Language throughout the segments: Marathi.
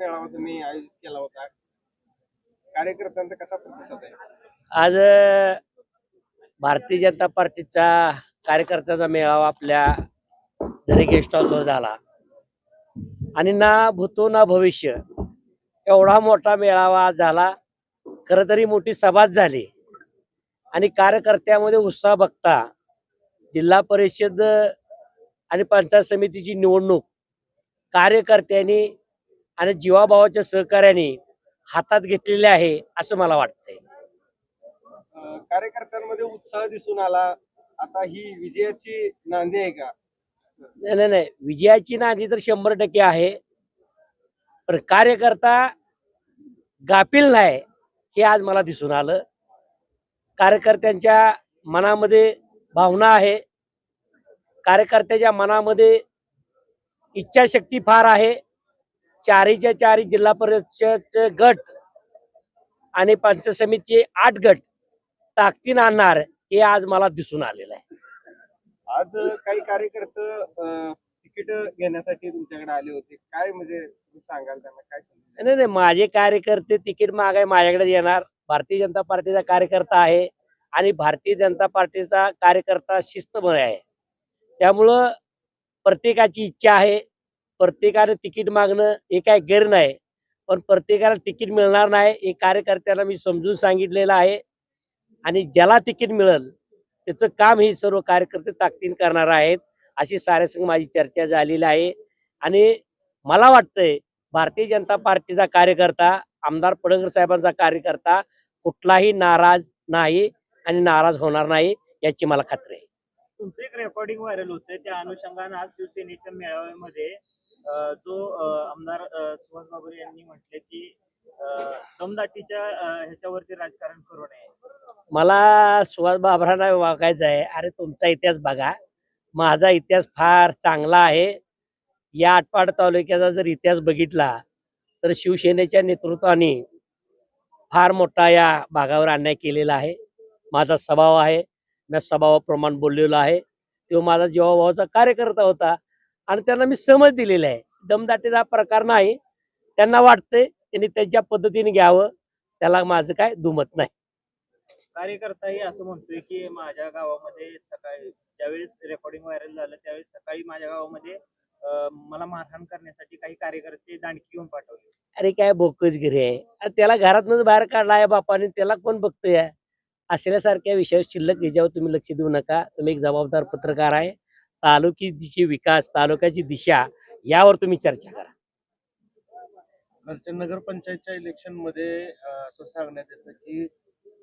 मेळावा तुम्ही आयोजित केला होता. कार्यकर्त्यांचा कसा प्रतिसाद आहे? आज अ, भारतीय जनता पार्टीचा कार्यकर्त्याचा मेळावा आपल्या जरी गेस्ट हाऊसवर झाला. आणि ना भूतो ना भविष्य एवढा मोठा मेळावा आज झाला. खरं तरी मोठी सभाच झाली. आणि कार्यकर्त्यामध्ये उत्साह बघता जिल्हा परिषद आणि पंचायत समितीची निवडणूक कार्यकर्त्यांनी आणि जीवाभावाच्या सहकार्याने हातात घेतलेली आहे असं मला वाटतंय. कार्यकर्त्यांमध्ये उत्साह दिसून आला. आता ही विजयाची नांदी आहे का? नाही नाही नाही. विजयाची नांदी तर शंभर टक्के आहे. पण कार्यकर्ता गाफील नाही हे आज मला दिसून आलं. कार्यकर्त्यांच्या मनामध्ये भावना आहे. कार्यकर्त्याच्या मनामध्ये इच्छाशक्ती फार आहे. चारीच्या चारी जिल्हा परिषदचे गट आणि पंचायत समितीचे आठ गट ताकदीन आणणार हे आज मला दिसून आलेलं आहे. आज काही कार्यकर्ते तिकीट घेण्यासाठी तुमच्याकडे आले होते. काय म्हणजे सांगाल त्यांना? काय नाही नाही माझे कार्यकर्ते तिकीट मागाय माझ्याकडे येणार. भारतीय जनता पार्टीचा कार्यकर्ता आहे आणि भारतीय जनता पार्टीचा कार्यकर्ता शिस्तबद्ध आहे. त्यामुळं प्रत्येकाची इच्छा आहे प्रत्येकाने तिकीट मागणं हे काय गैर नाही. पण प्रत्येकाला तिकीट मिळणार नाही हे कार्यकर्त्याला मी समजून सांगितलेलं आहे. आणि ज्याला तिकीट मिळेल त्याचं काम ही सर्व कार्यकर्ते ताकदीन करणार आहेत अशी साऱ्यासंग माझी चर्चा झालेली आहे. आणि मला वाटतंय भारतीय जनता पार्टीचा कार्यकर्ता आमदार पडळकर साहेबांचा कार्यकर्ता कुठलाही नाराज नाही आणि नाराज होणार नाही याची मला खात्री आहे. तुमचं एक रेकॉर्डिंग व्हायरल होते त्या अनुषंगाने आज शिवसेनेच्या मेळाव्यामध्ये जो आमदार सुभाष बाबुरे यांनी म्हटले की दमदाटीच्या ह्याच्यावरती राजकारण करू नये. मला सुभाष बाबरांना वागायचं आहे. अरे तुमचा इतिहास बघा. माझा इतिहास फार चांगला आहे. या आटपाड तालुक्याचा जर इतिहास बघितला तर शिवसेनेच्या नेतृत्वाने फार मोठा या भागावर अन्याय केलेला आहे. माझा स्वभाव आहे. मी स्वभावाप्रमाणे बोललेलो आहे. तो माझा जीवाभावाचा कार्यकर्ता होता. आणि त्यांना मी समज दिलेला आहे. दमदाटीचा प्रकार नाही. त्यांना वाटतंय त्यांनी त्यांच्या पद्धतीने घ्यावं. त्याला माझं काय दुमत नाही. कार्यकर्ताही असं म्हणतोय की माझ्या गावामध्ये सकाळी ज्यावेळेस रेकॉर्डिंग व्हायरल झालं त्यावेळेस सकाळी माझ्या गावामध्ये मला मारहाण करण्यासाठी काही कार्यकर्ते दांडकी घेऊन पाठवले. अरे काय बोकसगिरी आहे अरे त्याला घरातूनच बाहेर काढला आहे बापाने त्याला कोण बघतोय? असल्यासारख्या विषयावर शिल्लक याच्यावर तुम्ही लक्ष देऊ नका. तुम्ही एक जबाबदार पत्रकार आहे. तालुक्याची विकास तालुक्याची दिशा यावर तुम्ही चर्चा करा. कालच्या नगरपंचायतच्या इलेक्शनमध्ये असं सांगण्यात येतं की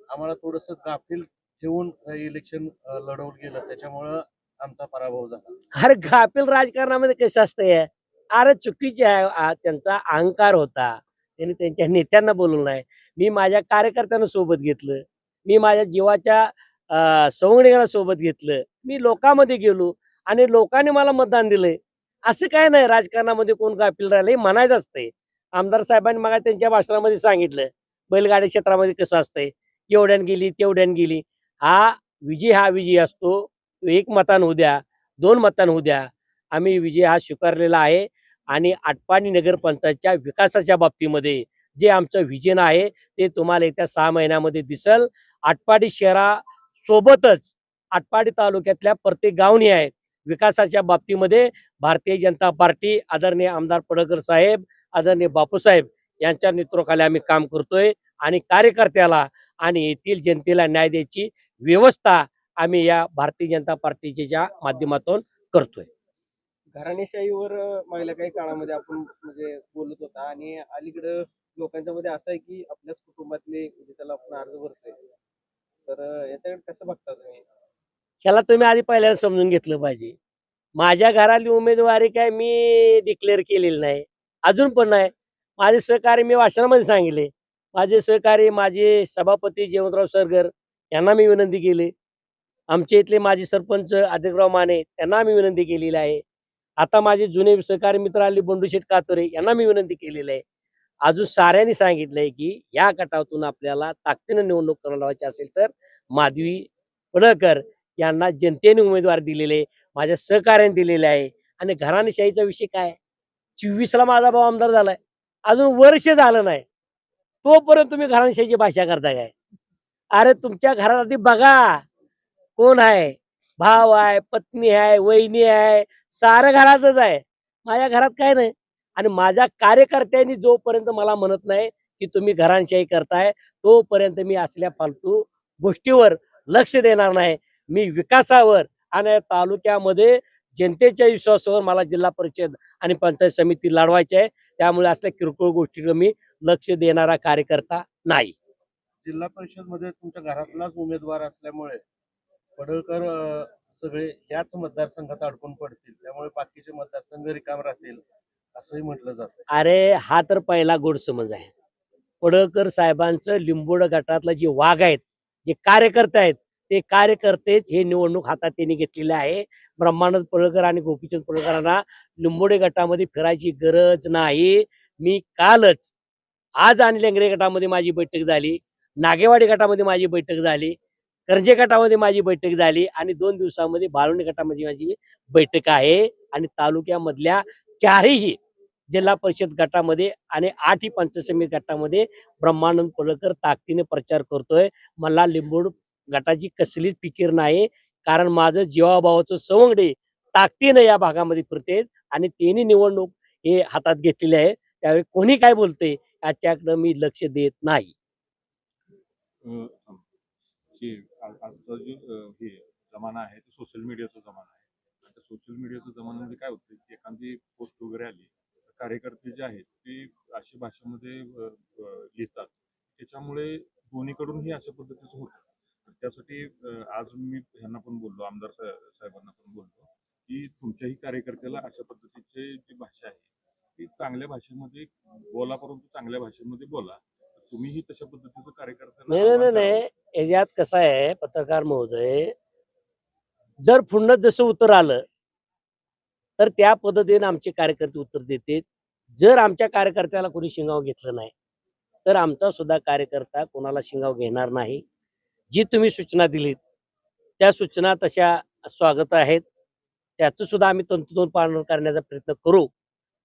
आम्हाला थोडस गाफील ठेवून इलेक्शन लढवलं गेलं. त्याच्यामुळं आमचा पराभव झाला. अरे गाफील राजकारणामध्ये कसं असतंय अरे चुकीचे आहे. त्यांचा अहंकार होता. त्यांनी त्यांच्या नेत्यांना बोलवलं नाही. मी माझ्या कार्यकर्त्यांना सोबत घेतलं. मी माझ्या जीवाच्या अं, सवंगणिकांना सोबत घेतलं. मी लोकांमध्ये गेलो. आणि लोकांनी मला मतदान दिलंय. असं काय नाही राजकारणामध्ये कोण गाफील राहिलं हे म्हणायचं असतंय. आमदार साहेबांनी मला त्यांच्या भाषणामध्ये सांगितलं बैलगाडी क्षेत्रामध्ये कसं असतंय. एवढ्यान गेली तेवढ्यान गेली. हा विजय हा विजय असतो. एक मतान होऊ द्या दोन मतान होऊ द्या. आम्ही विजय हा स्वीकारलेला आहे. आणि आटपाडी नगरपंचायतच्या विकासाच्या बाबतीमध्ये जे आमचं विजन आहे ते तुम्हाला येत्या सहा महिन्यामध्ये दिसल. आटपाडी शहरासोबतच आटपाडी तालुक्यातल्या प्रत्येक गावनी आहेत. विकासाच्या बाबतीमध्ये भारतीय जनता पार्टी आदरणीय आमदार पडळकर साहेब आदरणीय बापूसाहेब यांच्या नेतृत्वाखाली आम्ही काम करतोय आणि कार्यकर्त्याला आणि येथील जनतेला न्याय द्यायची व्यवस्था आम्ही या भारतीय जनता पार्टीच्या माध्यमातून करतोय. घराणेशाहीवर मागल्या काही काळामध्ये आपण म्हणजे बोलत होता आणि अलीकडं लोकांच्या मध्ये असं आहे की आपल्याच कुटुंबातले म्हणजे त्याला आपण अर्ज भरतोय. तर याच्याकडे कसं बघता तुम्ही? ह्याला तुम्ही आधी पहिल्यांदा समजून घेतलं पाहिजे. माझ्या घरातली उमेदवारी काय मी डिक्लेअर केलेली नाही. अजून पण नाही. माझे सहकारी मी वाचनामध्ये सांगितले. माझे सहकारी माझे सभापती जयवंतराव सरगर यांना मी विनंती केली. आमच्या इथले माजी सरपंच अधिकराव माने त्यांना मी विनंती केलेली आहे. आता माझे जुने सहकारी मित्र आले बंडूशेठ कातोरे यांना मी विनंती केलेली आहे. अजून साऱ्यांनी सांगितलंय की या गटातून आपल्याला ताकदीनं निवडणूक लावायची असेल तर माधवी पडळकर यांना जनतेने उमेदवार दिलेले माझ्या सहकार्याने दिलेले आहे. आणि घराणेशाहीचा विषय काय? चोवीसला माझा भाऊ आमदार झालाय. अजून वर्ष झालं नाही. तोपर्यंत तुम्ही घराणेशाहीची भाषा करता काय? अरे तुमच्या घरात आधी बघा. कोण आहे? भाव आहे पत्नी आहे वहिनी आहे सारं घरातच आहे. माझ्या घरात काय नाही. आणि माझ्या कार्यकर्त्यांनी जोपर्यंत मला म्हणत नाही की तुम्ही घरांशाही करताय तोपर्यंत मी असल्या फालतू गोष्टीवर लक्ष देणार नाही. मी विकासावर आणि तालुक्यामध्ये जनतेच्या विश्वासावर मला जिल्हा परिषद आणि पंचायत समिती लढवायची आहे. त्यामुळे असल्या किरकोळ गोष्टीवर मी लक्ष देणारा कार्यकर्ता नाही. जिल्हा परिषदमध्ये तुमच्या घरातलाच उमेदवार असल्यामुळे पडळकर सगळे याच मतदारसंघात अडकून पडतील. त्यामुळे बाकीचे मतदारसंघ रिकाम राहतील असंही म्हटलं जातं. अरे हा तर पहिला गोडसमज आहे. पडळकर साहेबांचं लिंबोड गटातलं जे वाघ आहेत जे कार्यकर्ते आहेत ते कार्यकर्तेच हे निवडणूक हातात त्यांनी घेतलेले आहे. ब्रह्मानंद पळकर आणि गोपीचंद पळकरांना लिंबोडे गटामध्ये फिरायची गरज नाही. मी कालच आज आणि लेंगरे गटामध्ये माझी बैठक झाली नागेवाडी गटामध्ये माझी बैठक झाली करंजे गटामध्ये माझी बैठक झाली आणि दोन दिवसामध्ये बाळवणी गटामध्ये माझी बैठक आहे आणि तालुक्यामधल्या चारही जिल्हा परिषद गटामध्ये आणि आठही पंचायत समिती गटामध्ये ब्रह्मानंद पडळकर ताकदीने प्रचार करतोय. मला लिंबोड गटाची कसलीच फिकीर नाही. कारण माझं जीवाभावाचं सवंगडे ताकदीनं या भागामध्ये फिरते आणि त्यांनी निवडणूक हे हातात घेतलेली आहे. त्यावेळी कोणी काय बोलते याच्याकडे मी लक्ष देत नाही. हे जमाना आहे तो सोशल मीडियाचा जमाना आहे. आणि सोशल मीडियाचा जमान्यामध्ये काय होतं की एखादी पोस्ट वगैरे आली तर कार्यकर्ते जे आहेत ते अशी भाषेमध्ये लिहितात. त्याच्यामुळे दोन्हीकडून अशा पद्धतीचं होतं. त्यासाठी आज मी ह्यांना पण बोललो आमदार साहेबांना पण बोललो की तुमच्याही कार्यकर्त्याला अशा पद्धतीचे जी भाषा आहे ती चांगल्या भाषेमध्ये बोला परंतु चांगल्या भाषेमध्ये बोला. तुम्हीही तशा पद्धतीचं कार्यकर्त्याला नाही नाही नाही याच्यात कसं आहे पत्रकार महोदय जर पुन्हा जसं उत्तर आलं तर त्या पद्धतीने आमचे कार्यकर्ते उत्तर देते जर आमच्या कार्यकर्त्याला कोणी शिंगाव घेतलं नाही तर आमचा सुद्धा कार्यकर्ता कोणाला शिंगाव घेणार नाही. जी तुम्ही सूचना दिलीत त्या सूचना तशा स्वागत आहेत. त्याचं सुद्धा आम्ही तंतोतंत पालन करण्याचा प्रयत्न करू.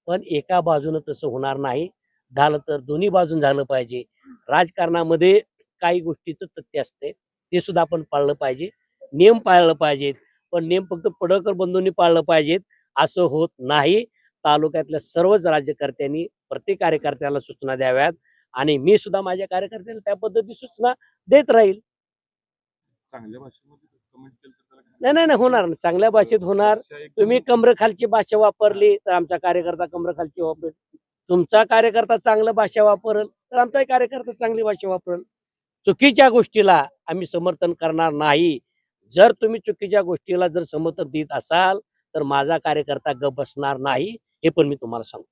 पण एका बाजूनं तसं होणार नाही. झालं तर दोन्ही बाजून झालं पाहिजे. राजकारणामध्ये काही गोष्टीचं तथ्य असते. ते सुद्धा आपण पाळलं पाहिजे. नियम पाळलं पाहिजेत. पण नियम फक्त पडळकर बंधूंनी पाळलं पाहिजेत. असं होत नाही. तालुक्यातल्या सर्वच राज्यकर्त्यांनी प्रत्येक कार्यकर्त्याला सूचना द्याव्यात. आणि मी सुद्धा माझ्या कार्यकर्त्याला त्या पद्धती सूचना देत राहील. चांगल्या भाषेमध्ये कमेंट केलं तर त्याला काय नाही नाही नाही होणार. ना. चांगल्या भाषेत होणार. भाषा एकदम- तुम्ही कमरेखालची भाषा वापरली तर आमचा कार्यकर्ता कमरेखालची वापर तुमचा कार्यकर्ता चांगलं भाषा वापरल तर आमचा कार्यकर्ता चांगली भाषा वापरल. चुकीच्या गोष्टीला आम्ही समर्थन करणार नाही. जर तुम्ही चुकीच्या गोष्टीला जर समर्थन देत असाल तर माझा कार्यकर्ता गप बसणार नाही. हे पण मी तुम्हाला सांगतो.